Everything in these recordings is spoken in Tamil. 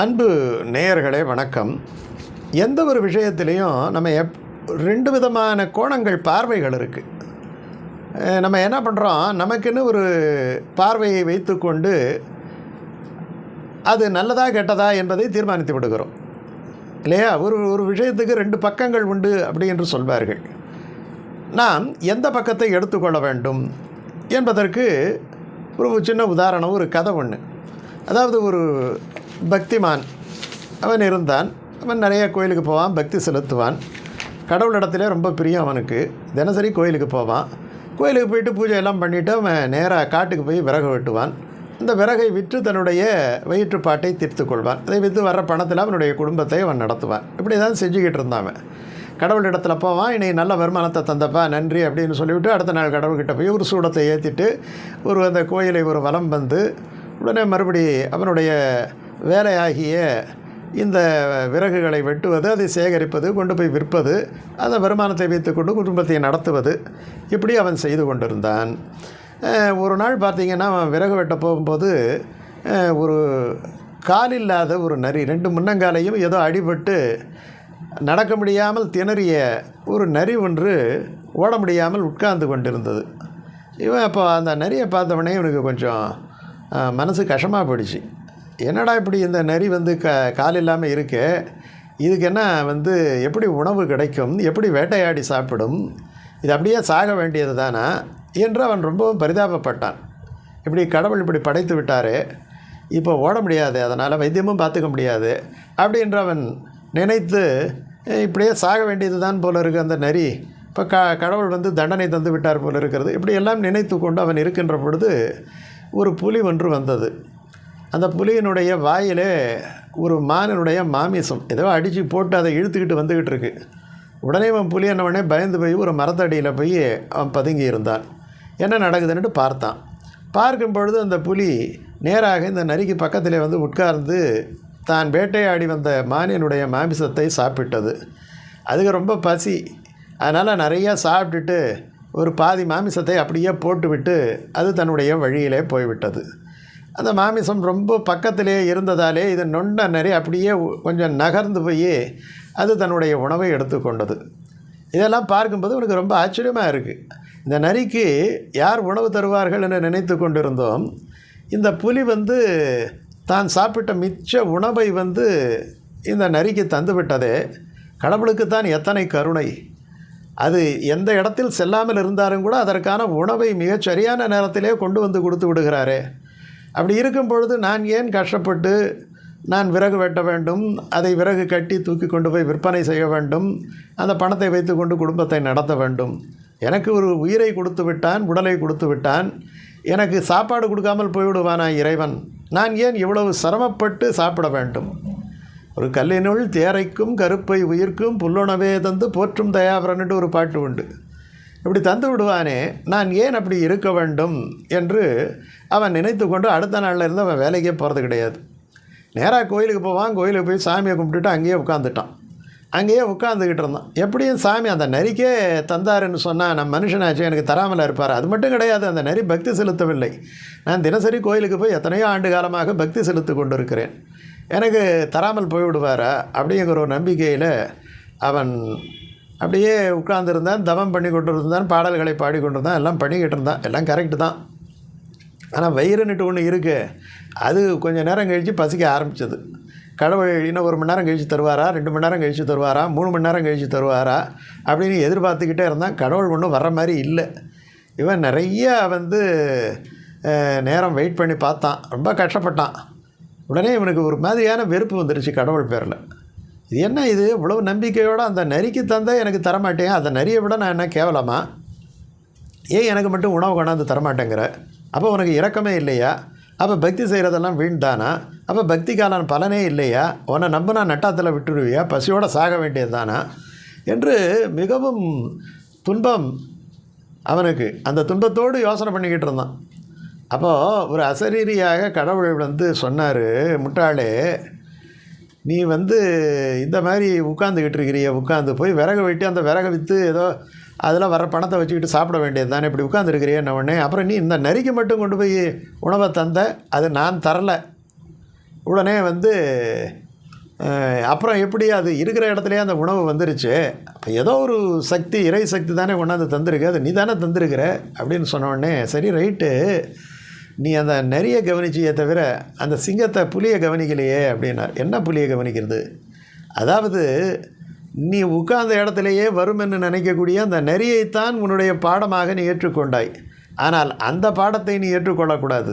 அன்பு நேயர்களே வணக்கம். எந்த ஒரு விஷயத்திலையும் நம்ம எப் ரெண்டு விதமான கோணங்கள் பார்வைகள் இருக்குது நம்ம என்ன பண்ணுறோம் நமக்குன்னு ஒரு பார்வையை வைத்துக்கொண்டு அது நல்லதா கெட்டதா என்பதை தீர்மானித்து விடுகிறோம். இல்லையா? ஒரு ஒரு விஷயத்துக்கு ரெண்டு பக்கங்கள் உண்டு அப்படி என்று சொல்வார்கள். நாம் எந்த பக்கத்தை எடுத்துக்கொள்ள வேண்டும் என்பதற்கு ஒரு சின்ன உதாரணம் ஒரு கதை ஒன்று அதாவது ஒரு பக்திமான். அவன் இருந்தான். அவன் நிறைய கோயிலுக்கு போவான் பக்தி செலுத்துவான். கடவுளிடத்திலே ரொம்ப பிரியம் அவனுக்கு. தினசரி கோயிலுக்கு போவான். கோயிலுக்கு போயிட்டு பூஜை எல்லாம் பண்ணிவிட்டு அவன் நேராக காட்டுக்கு போய் விறகு வெட்டுவான். அந்த விறகை விற்று தன்னுடைய வயிற்றுப்பாட்டை தீர்த்து கொள்வான். அதை விற்று வர்ற பணத்தில் அவனுடைய குடும்பத்தை அவன் நடத்துவான். இப்படி தான் செஞ்சுக்கிட்டு இருந்தான் அவன். கடவுள் இடத்துல போவான் இன்னைக்கு நல்ல வருமானத்தை தந்தப்பா நன்றி அப்படின்னு சொல்லிவிட்டு அடுத்த நாள் கடவுள்கிட்ட போய் ஒரு சூடத்தை ஏற்றிட்டு ஒரு அந்த கோயிலை ஒரு வலம் வந்து உடனே மறுபடி அவனுடைய வேலையாகிய இந்த விறகுகளை வெட்டுவது அதை சேகரிப்பது கொண்டு போய் விற்பது அந்த வருமானத்தை வைத்துக்கொண்டு குடும்பத்தை நடத்துவது இப்படி அவன் செய்து கொண்டிருந்தான். ஒரு நாள் பார்த்திங்கன்னா அவன் விறகு வெட்ட போகும்போது ஒரு காலில்லாத ஒரு நரி ரெண்டு முன்னங்காலையும் ஏதோ அடிபட்டு நடக்க முடியாமல் திணறிய ஒரு நரி ஒன்று ஓட முடியாமல் உட்கார்ந்து கொண்டிருந்தது. இவன் அப்போ அந்த நரியை பார்த்தவொடனே இவனுக்கு கொஞ்சம் மனசு கஷ்டமாக போயிடுச்சு. என்னடா இப்படி இந்த நரி வந்து க கால் இல்லாமல் இருக்கு? இதுக்கு என்ன வந்து எப்படி உணவு கிடைக்கும்? எப்படி வேட்டையாடி சாப்பிடும்? இது அப்படியே சாக வேண்டியது தானா? என்று அவன் ரொம்பவும் பரிதாபப்பட்டான். இப்படி கடவுள் இப்படி படைத்து விட்டார் இப்போ ஓட முடியாது அதனால் வைத்தியமும் பார்த்துக்க முடியாது அப்படின்ற அவன் நினைத்து இப்படியே சாக வேண்டியது தான் போல இருக்கு அந்த நரி. இப்போ க கடவுள் வந்து தண்டனை தந்து விட்டார் போல இருக்கிறது. இப்படி எல்லாம் நினைத்து கொண்டு அவன் இருக்கின்ற பொழுது ஒரு புலி ஒன்று வந்தது. அந்த புலியினுடைய வாயிலே ஒரு மானினுடைய மாமிசம் ஏதோ அடித்து போட்டு அதை இழுத்துக்கிட்டு வந்துக்கிட்டு இருக்கு உடனே அவன் புலி என்னவனே பயந்து போய் ஒரு மரத்தடியில் போய் அவன் பதுங்கி இருந்தான். என்ன நடக்குதுன்னுட்டு பார்த்தான். பார்க்கும் பொழுது அந்த புலி நேராக இந்த நரிக்கு பக்கத்திலே வந்து உட்கார்ந்து தான் வேட்டையாடி வந்த மானியனுடைய மாமிசத்தை சாப்பிட்டது. அதுக்கு ரொம்ப பசி. அதனால் நிறையா சாப்பிட்டுட்டு ஒரு பாதி மாமிசத்தை அப்படியே போட்டுவிட்டு அது தன்னுடைய வழியிலே போய்விட்டது. அந்த மாமிசம் ரொம்ப பக்கத்திலே இருந்ததாலே இது நொண்ட நரி அப்படியே கொஞ்சம் நகர்ந்து போய் அது தன்னுடைய உணவை எடுத்துக்கொண்டது. இதெல்லாம் பார்க்கும்போது உனக்கு ரொம்ப ஆச்சரியமாக இருக்குது இந்த நரிக்கு யார் உணவு தருவார்கள் என்று நினைத்து கொண்டிருந்தோம். இந்த புலி வந்து தான் சாப்பிட்ட மிச்ச உணவை வந்து இந்த நரிக்கு தந்து விட்டதே. கடவுளுக்குத்தான் எத்தனை கருணை. அது எந்த இடத்தில் செல்லாமல் இருந்தாலும் கூட அதற்கான உணவை மிகச் சரியான நேரத்திலே கொண்டு வந்து கொடுத்து விடுகிறாரே. அப்படி இருக்கும் பொழுது நான் ஏன் கஷ்டப்பட்டு நான் விறகு வெட்ட வேண்டும்? அதை விறகு கட்டி தூக்கி கொண்டு போய் விற்பனை செய்ய வேண்டும்? அந்த பணத்தை வைத்துக்கொண்டு குடும்பத்தை நடத்த வேண்டும்? எனக்கு ஒரு உயிரை கொடுத்து விட்டான் உடலை கொடுத்து விட்டான். எனக்கு சாப்பாடு கொடுக்காமல் போய்விடுவானா இறைவன்? நான் ஏன் இவ்வளவு சிரமப்பட்டு சாப்பிட வேண்டும்? ஒரு கல்லினுள் தேரைக்கும் கருப்பை உயிர்க்கும் புல்லுணவே தந்து போற்றும் தயாபரன்ட்டு ஒரு பாட்டு உண்டு. இப்படி தந்து விடுவானே நான் ஏன் அப்படி இருக்க வேண்டும் என்று அவன் நினைத்து கொண்டு அடுத்த நாளில் இருந்து அவன் வேலைக்கே போகிறது கிடையாது. நேராக கோயிலுக்கு போவான் கோயிலுக்கு போய் சாமியை கும்பிட்டுட்டு அங்கேயே உட்காந்துட்டான் அங்கேயே உட்காந்துக்கிட்டு இருந்தான். எப்படியும் சாமி அந்த நரிக்கே தந்தாருன்னு சொன்னால் நம்ம மனுஷனாச்சு எனக்கு தராமல் இருப்பார். அது மட்டும் கிடையாது அந்த நரி பக்தி செலுத்தவில்லை. நான் தினசரி கோயிலுக்கு போய் எத்தனையோ ஆண்டு காலமாக பக்தி செலுத்தி கொண்டிருக்கிறேன். எனக்கு தராமல் போய்விடுவாரா அப்படிங்கிற ஒரு நம்பிக்கையில் அவன் அப்படியே உட்கார்ந்திருந்தான் தவம் பண்ணி கொண்டு இருந்தான் பாடல்களை பாடிக்கொண்டிருந்தான் எல்லாம் பண்ணிக்கிட்டு இருந்தான். எல்லாம் கரெக்டு தான். ஆனால் வயிறுன்னுட்டு ஒன்று இருக்குது அது கொஞ்சம் நேரம் கழித்து பசிக்க ஆரம்பித்தது கடவுள் இன்னும் ஒரு மணி நேரம் கழித்து தருவாரா? ரெண்டு மணி நேரம் கழித்து தருவாரா? மூணு மணி நேரம் கழித்து தருவாரா? அப்படின்னு எதிர்பார்த்துக்கிட்டே இருந்தான். கடவுள் ஒன்றும் வர்ற மாதிரி இல்லை. இவன் நிறையா வந்து நேரம் வெயிட் பண்ணி பார்த்தான். ரொம்ப கஷ்டப்பட்டான். உடனே இவனுக்கு ஒரு மாதிரியான வெறுப்பு வந்துருச்சு கடவுள் பேரில். இது என்ன இது? இவ்வளவு நம்பிக்கையோடு அந்த நரிக்கு தந்தால் எனக்கு தரமாட்டேன். அந்த நரியை விட நான் என்ன கேவலமா? ஏன் எனக்கு மட்டும் உணவு கொண்டாந்து தரமாட்டேங்கிற? அப்போ உனக்கு இரக்கமே இல்லையா? அப்போ பக்தி செய்கிறதெல்லாம் வீண் தானா அப்போ பக்திக்கான பலனே இல்லையா? உன்னை நம்பினா நட்டாத்தில் விட்டுடுவியா? பசியோடு சாக வேண்டியது தானா என்று மிகவும் துன்பம் அவனுக்கு. அந்த துன்பத்தோடு யோசனை பண்ணிக்கிட்டு இருந்தான். அப்போது ஒரு அசரீரியாக கடவுள் வந்து சொன்னார் முட்டாளே நீ வந்து இந்த மாதிரி உட்காந்துக்கிட்டு இருக்கிறிய உட்காந்து போய் விறகு வெட்டி அந்த விறகு விற்று ஏதோ அதில் வர பணத்தை வச்சுக்கிட்டு சாப்பிட வேண்டியது தானே இப்படி உட்காந்துருக்கிறிய உடனே? அப்புறம் நீ இந்த நரிக்கு மட்டும் கொண்டு போய் உணவை தந்த அது நான் தரலை. உடனே வந்து அப்புறம் எப்படி அது இருக்கிற இடத்துலையே அந்த உணவு வந்துருச்சு? அப்போ ஏதோ ஒரு சக்தி இறை சக்தி தானே கொண்டாந்து தந்திருக்கு அது நீ தானே தந்திருக்கிற? அப்படின்னு சொன்ன உடனே சரி ரைட்டு. நீ அந்த நிறைய கவனிச்சியே தவிர அந்த சிங்கத்தை புலியை கவனிக்கலையே அப்படின்னார் என்ன புலியை கவனிக்கிறது? அதாவது நீ உட்கார்ந்த இடத்துலையே வரும் என்று நினைக்கக்கூடிய அந்த நெறியைத்தான் உன்னுடைய பாடமாக நீ ஏற்றுக்கொண்டாய். ஆனால் அந்த பாடத்தை நீ ஏற்றுக்கொள்ளக்கூடாது.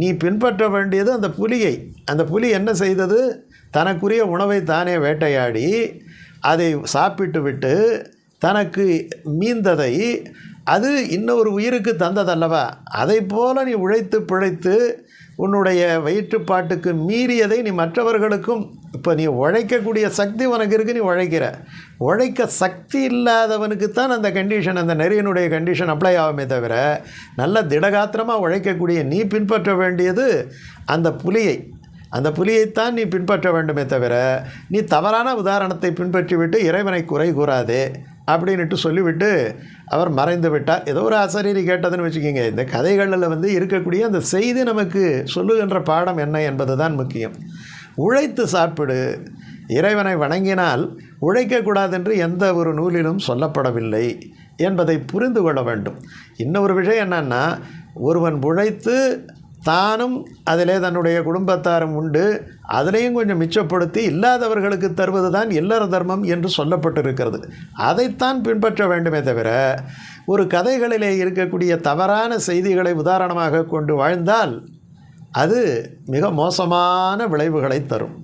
நீ பின்பற்ற வேண்டியது அந்த புலியை. அந்த புலி என்ன செய்தது? தனக்குரிய உணவை தானே வேட்டையாடி அதை சாப்பிட்டு விட்டு தனக்கு மீந்ததை அது இன்னொரு உயிருக்கு தந்ததல்லவா? அதை போல நீ உழைத்து பிழைத்து உன்னுடைய வயிற்றுப்பாட்டுக்கு மீறியதை நீ மற்றவர்களுக்கும் இப்போ நீ உழைக்கக்கூடிய சக்தி உனக்கு இருக்கு நீ உழைக்கிற. உழைக்க சக்தி இல்லாதவனுக்குத்தான் அந்த கண்டிஷன் அந்த நெறியனுடைய கண்டிஷன் அப்ளை ஆகுமே தவிர நல்ல திடகாத்திரமாக உழைக்கக்கூடிய நீ பின்பற்ற வேண்டியது அந்த புலியை. அந்த புலியைத்தான் நீ பின்பற்ற வேண்டுமே தவிர நீ தவறான உதாரணத்தை பின்பற்றிவிட்டு இறைவனை குறை கூறாதே. அப்படின்ட்டு சொல்லிவிட்டு அவர் மறைந்து விட்டார். ஏதோ ஒரு ஆசிரியர் கேட்டதுன்னு வச்சுக்கோங்க இந்த கதைகளில் வந்து இருக்கக்கூடிய அந்த செய்தி நமக்கு சொல்லுகின்ற பாடம் என்ன என்பது தான் முக்கியம். உழைத்து சாப்பிடு. இறைவனை வணங்கினால் உழைக்கக்கூடாதென்று எந்த ஒரு நூலிலும் சொல்லப்படவில்லை என்பதை புரிந்து கொள்ள வேண்டும். இன்னொரு விஷயம் என்னன்னா ஒருவன் உழைத்து தானும் அதிலே தன்னுடைய குடும்பத்தாரும் உண்டு. அதிலையும் கொஞ்சம் மிச்சப்படுத்தி இல்லாதவர்களுக்கு தருவது தான் இல்லற தர்மம் என்று சொல்லப்பட்டிருக்கிறது. அதைத்தான் பின்பற்ற வேண்டுமே தவிர ஒரு கதைகளிலே இருக்கக்கூடிய தவறான செய்திகளை உதாரணமாக கொண்டு வாழ்ந்தால் அது மிக மோசமான விளைவுகளை தரும்.